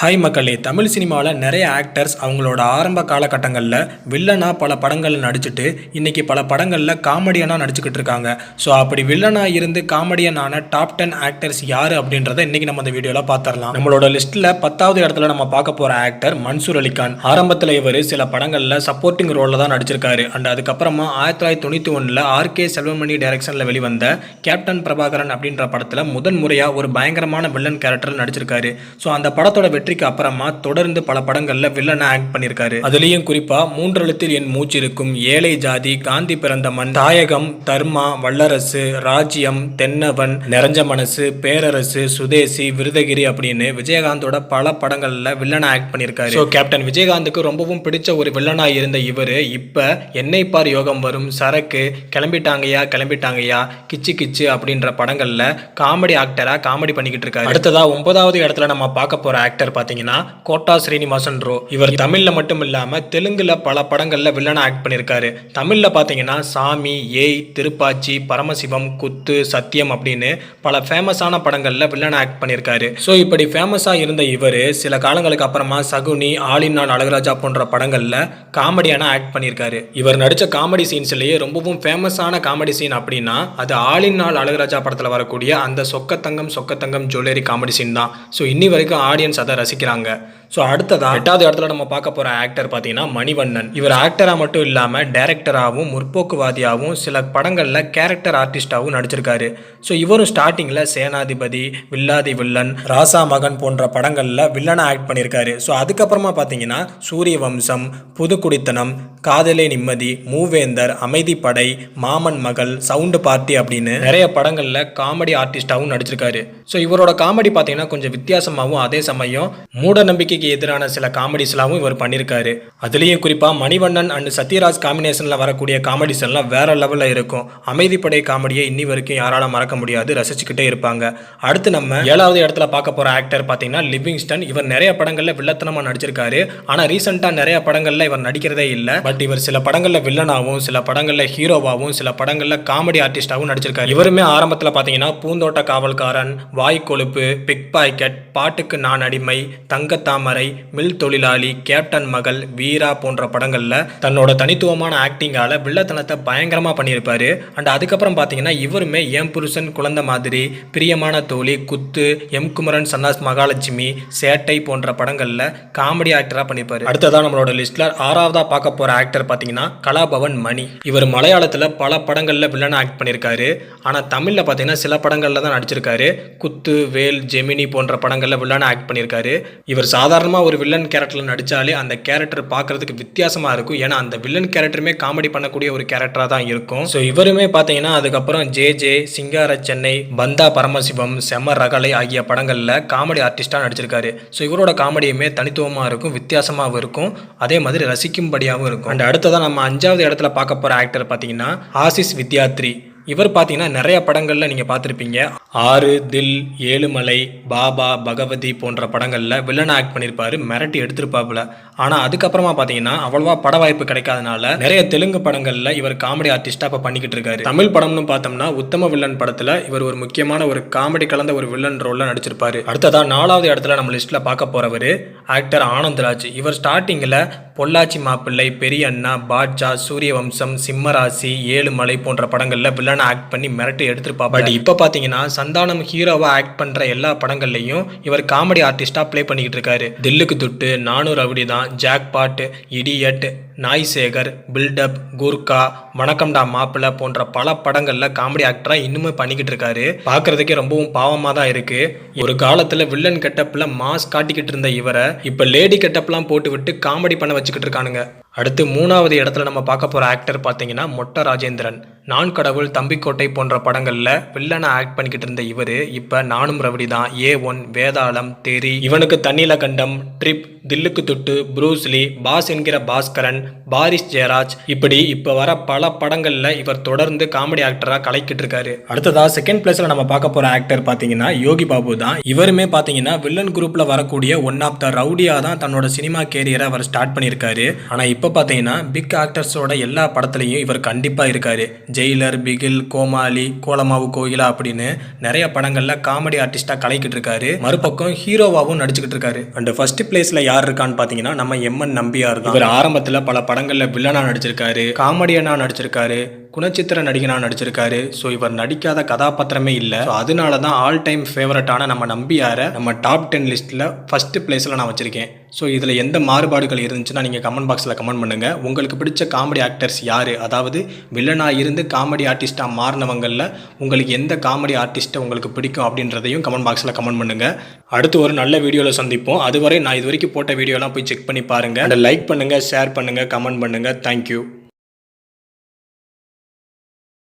Hi மக்களே தமிழ் சினிமாவில் நிறைய ஆக்டர்ஸ் அவங்களோட ஆரம்ப காலகட்டங்களில் வில்லனாக பல படங்களில் நடிச்சுட்டு இன்றைக்கி பல படங்களில் காமெடியனாக நடிச்சுக்கிட்டு இருக்காங்க. ஸோ அப்படி வில்லனாக இருந்து காமெடியனான டாப் டென் ஆக்டர்ஸ் யார் அப்படின்றத இன்றைக்கி நம்ம இந்த வீடியோவில் பார்த்துடலாம் நம்மளோட லிஸ்ட்டில் பத்தாவது இடத்துல நம்ம பார்க்க போகிற ஆக்டர் மன்சூர் அலிகான் ஆரம்பத்தில் இவர் சில படங்களில் சப்போர்ட்டிங் ரோலில் தான் நடிச்சிருக்காரு. அண்ட் அதுக்கப்புறமா ஆயிரத்தி தொள்ளாயிரத்தி தொண்ணூற்றி ஒன்றில் ஆர்கே செல்வமணி டைரக்ஷனில் வெளிவந்த கேப்டன் பிரபாகரன் அப்படின்ற படத்தில் முதன் முறையாக ஒரு பயங்கரமான வில்லன் கேரக்டர் நடிச்சிருக்காரு. ஸோ அந்த படத்தோட வெற்றிக்கு அப்புறமா தொடர்ந்து பல படங்களில் வில்லனை ஆக்ட் பண்ணியிருக்காரு அதுலேயும் குறிப்பாக மூன்றெழுத்தில் என் மூச்சு இருக்கும் ஏழை ஜாதி காந்தி பிறந்த மண் தாயகம் தர்மா வல்லரசு ராஜ்யம் தென்னவன் நிறைஞ்ச மனசு பேரரசு சுதேசி விருதகிரி அப்படின்னு விஜயகாந்தோட பல படங்களில் வில்லனை ஆக்ட் பண்ணியிருக்காரு ஸோ கேப்டன் விஜயகாந்துக்கு ரொம்பவும் பிடிச்ச ஒரு வில்லனாக இருந்த இவர் இப்போ என்னை பார் யோகம் வரும் சரக்கு கிளம்பிட்டாங்கய்யா கிளம்பிட்டாங்கய்யா கிச்சு கிச்சு அப்படின்ற படங்களில் காமெடி ஆக்டராக காமெடி பண்ணிக்கிட்டு இருக்காரு. அடுத்ததா ஒன்பதாவது இடத்துல நம்ம பார்க்க போகிற ஆக்டர் பார்த்தீங்கன்னா கோட்டா ஸ்ரீனிவாசன் ரோ இவர் தமிழில் மட்டும் இல்லாமல் தெலுங்கில் பல படங்களில் வில்லனாக ஆக்ட் பண்ணியிருக்காரு தமிழில் பார்த்தீங்கன்னா சாமி ஏய் திருப்பாச்சி பரமசிவம் குத்து சத்தியம் அப்படின்னு பல ஃபேமஸான படங்களில் வில்லனாக ஆக்ட் பண்ணியிருக்காரு ஸோ இப்படி ஃபேமஸாக இருந்த இவர் சில காலங்களுக்கு அப்புறமா சகுனி ஆளிநாள் அழகராஜா போன்ற படங்களில் காமெடியான ஆக்ட் பண்ணியிருக்காரு இவர் நடித்த காமெடி சீன்ஸ்லேயே ரொம்பவும் ஃபேமஸான காமெடி சீன் அப்படின்னா அது ஆளிநாள் அழகராஜா படத்தில் வரக்கூடிய அந்த Chokkathangam Chokkathangam jewellery comedy scene தான். ஸோ இன்னி வரைக்கும் ஆடியன்ஸ் அதை ரசிக்கிறாங்க. ஸோ அடுத்ததான் எட்டாவது இடத்துல நம்ம பார்க்க போகிற ஆக்டர் பார்த்தீங்கன்னா மணிவண்ணன். இவர் ஆக்டராக மட்டும் இல்லாமல் டேரக்டராகவும் முற்போக்குவாதியாகவும் சில படங்களில் கேரக்டர் ஆர்டிஸ்டாகவும் நடிச்சிருக்காரு. ஸோ இவரும் ஸ்டார்டிங்கில் சேனாதிபதி வில்லாதி வில்லன் ராசா மகன் போன்ற படங்களில் வில்லனை ஆக்ட் பண்ணியிருக்காரு. ஸோ அதுக்கப்புறமா பார்த்தீங்கன்னா சூரிய வம்சம் புதுக்குடித்தனம் காதலே நிம்மதி மூவேந்தர் அமைதிப்படை மாமன் மகள் சவுண்டு பார்ட்டி அப்படின்னு நிறைய படங்களில் காமெடி ஆர்டிஸ்டாகவும் நடிச்சிருக்காரு. ஸோ இவரோட காமெடி பார்த்தீங்கன்னா கொஞ்சம் வித்தியாசமாகவும் அதே சமயம் மூட நம்பிக்கை விஜய்க்கு எதிரான சில காமெடிஸ்லாவும் இவர் பண்ணியிருக்காரு அதுலேயும் குறிப்பாக மணிவண்ணன் அண்ட் சத்யராஜ் காம்பினேஷனில் வரக்கூடிய காமெடிஸ் எல்லாம் வேற லெவலில் இருக்கும். அமைதிப்படை காமெடியை இன்னி வரைக்கும் யாரால மறக்க முடியாது. ரசிச்சுக்கிட்டே இருப்பாங்க. அடுத்து நம்ம ஏழாவது இடத்துல பார்க்க போகிற ஆக்டர் பார்த்தீங்கன்னா லிவிங்ஸ்டன். இவர் நிறைய படங்களில் வில்லத்தனமாக நடிச்சிருக்காரு. ஆனால் ரீசெண்டாக நிறைய படங்களில் இவர் நடிக்கிறதே இல்லை. பட் இவர் சில படங்களில் வில்லனாகவும் சில படங்களில் ஹீரோவாகவும் சில படங்களில் காமெடி ஆர்டிஸ்டாகவும் நடிச்சிருக்காரு. இவருமே ஆரம்பத்தில் பார்த்தீங்கன்னா பூந்தோட்ட காவல்காரன் வாய் கொழுப்பு பிக் பாக்கெட் பாட்டுக்கு நான் அடிமை தங்க தாமரை மில் தொழிலாளி கேப்டன் மகள் வீரா போன்ற படங்களில் தன்னோட தனித்துவமான ஆக்டிங்கால் வில்லத்தனத்தை பயங்கரமாக பண்ணியிருப்பாரு. அண்ட் அதுக்கப்புறம் பார்த்தீங்கன்னா இவருமே எம் புருஷன் குழந்தை மாதிரி பிரியமான தோழி குத்து எம் குமரன் சன்னாஸ் மகாலட்சுமி சேட்டை போன்ற படங்களில் காமெடி ஆக்டராக பண்ணியிருப்பாரு. அடுத்ததான் நம்மளோட லிஸ்ட்ல ஆறாவதா பார்க்க போற ஆக்டர் பார்த்தீங்கன்னா கலாபவன் மணி. இவர் மலையாளத்தில் பல படங்களில் வில்லனை ஆக்ட் பண்ணியிருக்காரு. ஆனால் தமிழில் பார்த்தீங்கன்னா சில படங்களில் தான் நடிச்சிருக்காரு. குத்து வேல் ஜெமினி போன்ற படங்களில் வில்லனை ஆக்ட் பண்ணியிருக்காரு. இவர் சாதாரண சாதாரணமாக ஒரு வில்லன் கேரக்டரில் நடித்தாலே அந்த கேரக்டர் பார்க்கறதுக்கு வித்தியாசமாக இருக்கும். ஏன்னா அந்த வில்லன் கேரக்டருமே காமெடி பண்ணக்கூடிய ஒரு கேரக்டராக தான் இருக்கும். ஸோ இவருமே பார்த்தீங்கன்னா அதுக்கப்புறம் ஜே ஜே சிங்கார சென்னை பந்தா பரமசிவம் செம ரகலை ஆகிய படங்களில் காமெடி ஆர்டிஸ்டாக நடிச்சிருக்காரு. ஸோ இவரோட காமெடியுமே தனித்துவமாக இருக்கும் வித்தியாசமாகவும் இருக்கும். அதே மாதிரி ரசிக்கும்படியாகவும் இருக்கும். அண்ட் அடுத்ததான் நம்ம அஞ்சாவது இடத்துல பார்க்க போகிற ஆக்டர் பார்த்தீங்கன்னா ஆசிஸ் வித்யாத்ரி. இவர் பார்த்தீங்கன்னா நிறைய படங்களில் நீங்கள் பார்த்துருப்பீங்க ஆறு தில் ஏழுமலை பாபா பகவதி போன்ற படங்களில் வில்லனை ஆக்ட் பண்ணியிருப்பாரு மிரட்டி எடுத்திருப்பாப்புல. ஆனால் அதுக்கப்புறமா பார்த்தீங்கன்னா அவ்வளவா பட வாய்ப்பு கிடைக்காதனால நிறைய தெலுங்கு படங்களில் இவர் காமெடி ஆர்டிஸ்டாக இப்போ பண்ணிக்கிட்டு இருக்காரு. தமிழ் படம்னு பார்த்தோம்னா உத்தம வில்லன் படத்தில் இவர் ஒரு முக்கியமான ஒரு காமெடி கலந்த ஒரு வில்லன் ரோலில் நடிச்சிருப்பார். அடுத்ததா நாலாவது இடத்துல நம்ம லிஸ்ட்டில் பார்க்க போகிறவர் ஆக்டர் ஆனந்த்ராஜ் இவர் ஸ்டார்டிங்கில் பொள்ளாச்சி மாப்பிள்ளை பெரிய அண்ணா பாட்ஜா சூரிய வம்சம் சிம்மராசி ஏழுமலை போன்ற படங்களில் வில்லன் ஆக்ட் பண்ணி மிரட்டி எடுத்திருப்பா பட் இப்போ பார்த்தீங்கன்னா சந்தானம் ஹீரோவாக ஆக்ட் பண்ணுற எல்லா படங்கள்லையும் இவர் காமெடி ஆர்டிஸ்ட்டாக ப்ளே பண்ணிக்கிட்டு இருக்காரு. தில்லுக்கு துட்டு நானூறு அவடி தான் ஜாக் பாட்டு இடியட் நாய் சேகர் பில்டப் குர்கா வணக்கம்டா மாப்பிள்ள போன்ற பல படங்களில் காமெடி ஆக்டராக இன்னுமே பண்ணிக்கிட்டு இருக்காரு. பார்க்கறதுக்கே ரொம்பவும் பாவமாக தான் இருக்குது ஒரு காலத்தில் வில்லன் கெட்டப்பில் மாஸ் காட்டிக்கிட்டு இருந்த இவரை இப்போ லேடி கெட்டப்லாம் போட்டு விட்டு காமெடி பண்ண வச்சுக்கிட்டு இருக்கானுங்க. அடுத்து மூணாவது இடத்துல நம்ம பார்க்க போகிற ஆக்டர் பார்த்தீங்கன்னா மொட்ட ராஜேந்திரன். நான் கடவுள் தம்பிக்கோட்டை போன்ற படங்களில் வில்லனை ஆக்ட் பண்ணிக்கிட்டு இருந்த இவர் இப்போ நானும் ரவுடி தான். ஏ ஒன் வேதாளம் தெரி இவனுக்கு தண்ணில கண்டம் ட்ரிப் தில்லுக்கு துட்டு ப்ரூஸ்லி பாஸ் என்கிற பாஸ்கரன் பாரிஸ் ஜெயராஜ். இப்படி இப்போ வர பல படங்களில் இவர் தொடர்ந்து காமெடி ஆக்டராக கலைக்கிட்டு இருக்காரு. அடுத்ததாக செகண்ட் பிளேஸில் நம்ம பார்க்க போகிற ஆக்டர் பார்த்தீங்கன்னா யோகி பாபு தான். இவருமே பார்த்தீங்கன்னா வில்லன் குரூப்பில் வரக்கூடிய ஒன் ஆஃப் த ரவுடியாக தான் தன்னோட சினிமா கேரியரை அவர் ஸ்டார்ட் பண்ணியிருக்காரு. ஆனால் இப்போ இப்போ பார்த்தீங்கன்னா பிக் ஆக்டர்ஸோட எல்லா படத்துலையும் இவர் கண்டிப்பாக இருக்கார். ஜெயிலர் பிகில் கோமாளி கோலமாவு கோயிலா அப்படின்னு நிறைய படங்களில் காமெடி ஆர்டிஸ்ட்டாக கலைக்கிட்டு இருக்காரு. மறுபக்கம் ஹீரோவாகவும் நடிச்சுக்கிட்டு இருக்காரு. அண்ட் ஃபர்ஸ்ட் பிளேஸில் யார் இருக்கான்னு பார்த்தீங்கன்னா நம்ம எம்என் நம்பியார் தான். இவர் ஆரம்பத்தில் பல படங்களில் வில்லனா நடிச்சிருக்காரு காமெடியனா நடிச்சிருக்காரு. குணச்சித்திர நடிகனா நடிச்சிருக்காரு. ஸோ இவர் நடிக்காத கதாபாத்திரமே இல்லை. ஸோ அதனால தான் ஆல் டைம் ஃபேவரட்டான நம்ம நம்பியாரை நம்ம டாப் டென் லிஸ்ட்டில் ஃபஸ்ட்டு பிளேஸில் நான் வச்சுருக்கேன். ஸோ இதில் எந்த மாறுபாடுகள் இருந்துச்சுன்னா நீங்கள் கமெண்ட் பாக்ஸில் கமெண்ட் பண்ணுங்கள் உங்களுக்கு பிடிச்ச காமெடி ஆக்டர்ஸ் யார்? அதாவது வில்லனாக இருந்து காமெடி ஆர்டிஸ்ட்டாக மாறினவங்களில் உங்களுக்கு எந்த காமெடி ஆர்டிஸ்ட்டை உங்களுக்கு பிடிக்கும் அப்படின்றதையும் கமெண்ட் பாக்ஸில் கமெண்ட் பண்ணுங்கள் அடுத்து ஒரு நல்ல வீடியோவில் சந்திப்போம். அதுவரை நான் இது வரைக்கும் போட்ட வீடியோலாம் போய் செக் பண்ணி பாருங்கள் லைக் பண்ணுங்கள் ஷேர் பண்ணுங்கள் கமெண்ட் பண்ணுங்கள் தேங்க்யூ